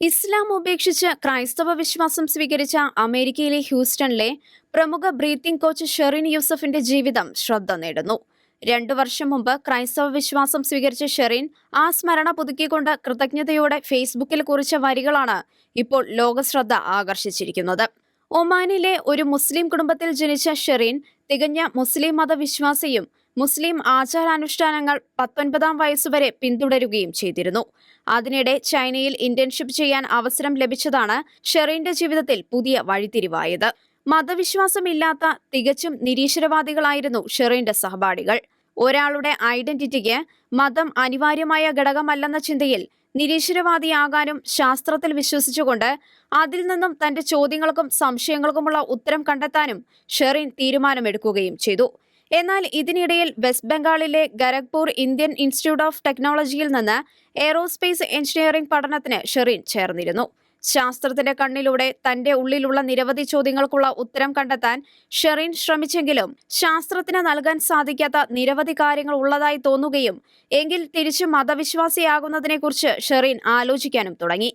ഇസ്ലാം ഉപേക്ഷിച്ച് ക്രൈസ്തവ വിശ്വാസം സ്വീകരിച്ച അമേരിക്കയിലെ ഹ്യൂസ്റ്റണിലെ പ്രമുഖ ബ്രീത്തിംഗ് കോച്ച് ഷെറിൻ യൂസഫിന്റെ ജീവിതം ശ്രദ്ധ നേടുന്നു. രണ്ടു വർഷം മുമ്പ് ക്രൈസ്തവ വിശ്വാസം സ്വീകരിച്ച ഷെറിൻ ആ സ്മരണ പുതുക്കിക്കൊണ്ട് കൃതജ്ഞതയോടെ ഫേസ്ബുക്കിൽ കുറിച്ച വരികളാണ് ഇപ്പോൾ ലോകശ്രദ്ധ ആകർഷിച്ചിരിക്കുന്നത്. ഒമാനിലെ ഒരു മുസ്ലിം കുടുംബത്തിൽ ജനിച്ച ഷെറിൻ തികഞ്ഞ മുസ്ലിം മതവിശ്വാസിയും മുസ്ലിം ആചാരാനുഷ്ഠാനങ്ങൾ പത്തൊൻപതാം വയസ്സുവരെ പിന്തുടരുകയും ചെയ്തിരുന്നു. അതിനിടെ ചൈനയിൽ ഇന്റേൺഷിപ്പ് ചെയ്യാൻ അവസരം ലഭിച്ചതാണ് ഷെറിന്റെ ജീവിതത്തിൽ പുതിയ വഴിത്തിരിവായത്. മതവിശ്വാസമില്ലാത്ത തികച്ചും നിരീശ്വരവാദികളായിരുന്നു ഷെറിന്റെ സഹപാഠികൾ. ഒരാളുടെ ഐഡന്റിറ്റിക്ക് മതം അനിവാര്യമായ ഘടകമല്ലെന്ന ചിന്തയിൽ നിരീശ്വരവാദിയാകാനും ശാസ്ത്രത്തിൽ വിശ്വസിച്ചുകൊണ്ട് അതിൽ നിന്നും തന്റെ ചോദ്യങ്ങൾക്കും സംശയങ്ങൾക്കുമുള്ള ഉത്തരം കണ്ടെത്താനും ഷെറിൻ തീരുമാനമെടുക്കുകയും ചെയ്തു. എന്നാൽ ഇതിനിടയിൽ വെസ്റ്റ് ബംഗാളിലെ ഗരഗ്പൂർ ഇന്ത്യൻ ഇൻസ്റ്റിറ്റ്യൂട്ട് ഓഫ് ടെക്നോളജിയിൽ നിന്ന് എയ്റോസ്പേസ് എഞ്ചിനീയറിംഗ് പഠനത്തിന് ഷെറിൻ ചേർന്നിരുന്നു. ശാസ്ത്രത്തിന്റെ കണ്ണിലൂടെ തന്റെ ഉള്ളിലുള്ള നിരവധി ചോദ്യങ്ങൾക്കുള്ള ഉത്തരം കണ്ടെത്താൻ ഷെറിൻ ശ്രമിച്ചെങ്കിലും ശാസ്ത്രത്തിന് നൽകാൻ സാധിക്കാത്ത നിരവധി കാര്യങ്ങൾ ഉള്ളതായി തോന്നുകയും എങ്കിൽ തിരിച്ച് മതവിശ്വാസിയാകുന്നതിനെക്കുറിച്ച് ഷെറിൻ ആലോചിക്കാനും തുടങ്ങി.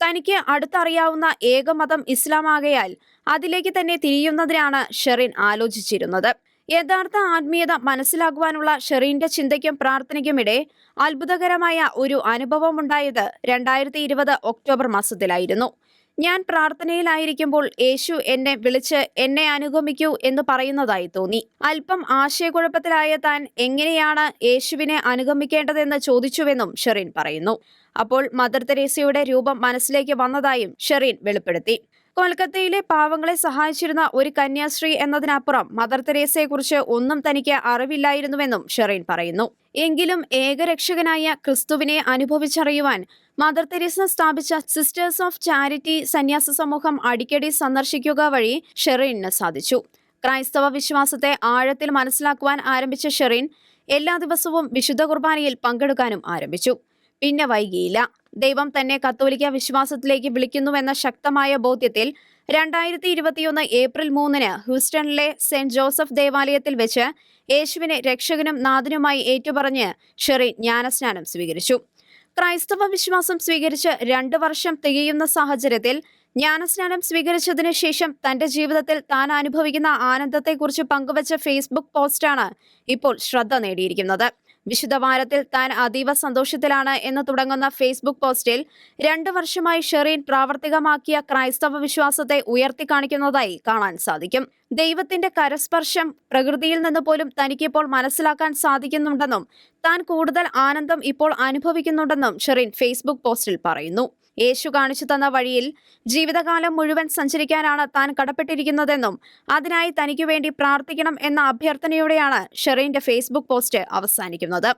തനിക്ക് അടുത്തറിയാവുന്ന ഏകമതം ഇസ്ലാമാകയാൽ അതിലേക്ക് തന്നെ തിരിയുന്നതിനാണ് ഷെറിൻ ആലോചിച്ചിരുന്നത്. യഥാർത്ഥ ആത്മീയത മനസ്സിലാക്കുവാനുള്ള ഷെറീന്റെ ചിന്തയ്ക്കും പ്രാർത്ഥനയ്ക്കുമിടെ അത്ഭുതകരമായ ഒരു അനുഭവമുണ്ടായത് രണ്ടായിരത്തി ഇരുപത് ഒക്ടോബർ മാസത്തിലായിരുന്നു. ഞാൻ പ്രാർത്ഥനയിലായിരിക്കുമ്പോൾ യേശു എന്നെ വിളിച്ച് എന്നെ അനുഗമിക്കൂ എന്ന് പറയുന്നതായി തോന്നി. അല്പം ആശയക്കുഴപ്പത്തിലായ താൻ എങ്ങനെയാണ് യേശുവിനെ അനുഗമിക്കേണ്ടതെന്ന് ചോദിച്ചുവെന്നും ഷെറീൻ പറയുന്നു. അപ്പോൾ മദർ തെരേസയുടെ രൂപം മനസ്സിലേക്ക് വന്നതായും ഷെറീൻ വെളിപ്പെടുത്തി. കൊൽക്കത്തയിലെ പാവങ്ങളെ സഹായിച്ചിരുന്ന ഒരു കന്യാസ്ത്രീ എന്നതിനപ്പുറം മദർ തെരേസയെക്കുറിച്ച് ഒന്നും തനിക്ക് അറിവില്ലായിരുന്നുവെന്നും ഷെറീൻ പറയുന്നു. എങ്കിലും ഏകരക്ഷകനായ ക്രിസ്തുവിനെ അനുഭവിച്ചറിയുവാൻ മദർ തെരേസ സ്ഥാപിച്ച സിസ്റ്റേഴ്സ് ഓഫ് ചാരിറ്റി സന്യാസ സമൂഹം അടിക്കടി സന്ദർശിക്കുക വഴി ഷെറീനിന് സാധിച്ചു. ക്രൈസ്തവ വിശ്വാസത്തെ ആഴത്തിൽ മനസ്സിലാക്കുവാൻ ആരംഭിച്ച ഷെറീൻ എല്ലാ ദിവസവും വിശുദ്ധ കുർബാനയിൽ പങ്കെടുക്കാനും ആരംഭിച്ചു. പിന്നെ വൈകിയില്ല. ദൈവം തന്നെ കത്തോലിക്ക വിശ്വാസത്തിലേക്ക് വിളിക്കുന്നുവെന്ന ശക്തമായ ബോധ്യത്തിൽ രണ്ടായിരത്തി ഇരുപത്തിയൊന്ന് ഏപ്രിൽ മൂന്നിന് ഹ്യൂസ്റ്റണിലെ സെന്റ് ജോസഫ് ദേവാലയത്തിൽ വെച്ച് യേശുവിനെ രക്ഷകനും നാഥനുമായി ഏറ്റുപറഞ്ഞ് ഷെറി ജ്ഞാനസ്നാനം സ്വീകരിച്ചു. ക്രൈസ്തവ വിശ്വാസം സ്വീകരിച്ച് രണ്ട് വർഷം തികയുന്ന സാഹചര്യത്തിൽ ജ്ഞാനസ്നാനം സ്വീകരിച്ചതിനു ശേഷം തന്റെ ജീവിതത്തിൽ താൻ അനുഭവിക്കുന്ന ആനന്ദത്തെക്കുറിച്ച് പങ്കുവച്ച ഫേസ്ബുക്ക് പോസ്റ്റാണ് ഇപ്പോൾ ശ്രദ്ധ നേടിയിരിക്കുന്നത്. വിശുദ്ധ വാരത്തിൽ താൻ അതീവ സന്തോഷത്തിലാണ് എന്ന് തുടങ്ങുന്ന ഫേസ്ബുക്ക് പോസ്റ്റിൽ രണ്ടു വർഷമായി ഷെറീൻ പ്രാവർത്തികമാക്കിയ ക്രൈസ്തവ വിശ്വാസത്തെ ഉയർത്തി കാണിക്കുന്നതായി കാണാൻ സാധിക്കും. ദൈവത്തിന്റെ കരസ്പർശം പ്രകൃതിയിൽ നിന്ന് പോലും തനിക്കിപ്പോൾ മനസ്സിലാക്കാൻ സാധിക്കുന്നുണ്ടെന്നും താൻ കൂടുതൽ ആനന്ദം ഇപ്പോൾ അനുഭവിക്കുന്നുണ്ടെന്നും ഷെറീൻ ഫേസ്ബുക്ക് പോസ്റ്റിൽ പറയുന്നു. യേശു കാണിച്ചു തന്ന വഴിയിൽ ജീവിതകാലം മുഴുവൻ സഞ്ചരിക്കാനാണ് താൻ കടപ്പെട്ടിരിക്കുന്നതെന്നും അതിനായി തനിക്കു വേണ്ടി പ്രാർത്ഥിക്കണം എന്ന അഭ്യർത്ഥനയോടെയാണ് ഷെറീന്റെ ഫേസ്ബുക്ക് പോസ്റ്റ് അവസാനിക്കുന്നത്.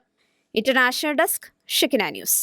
International desk ഷിക്കിന news.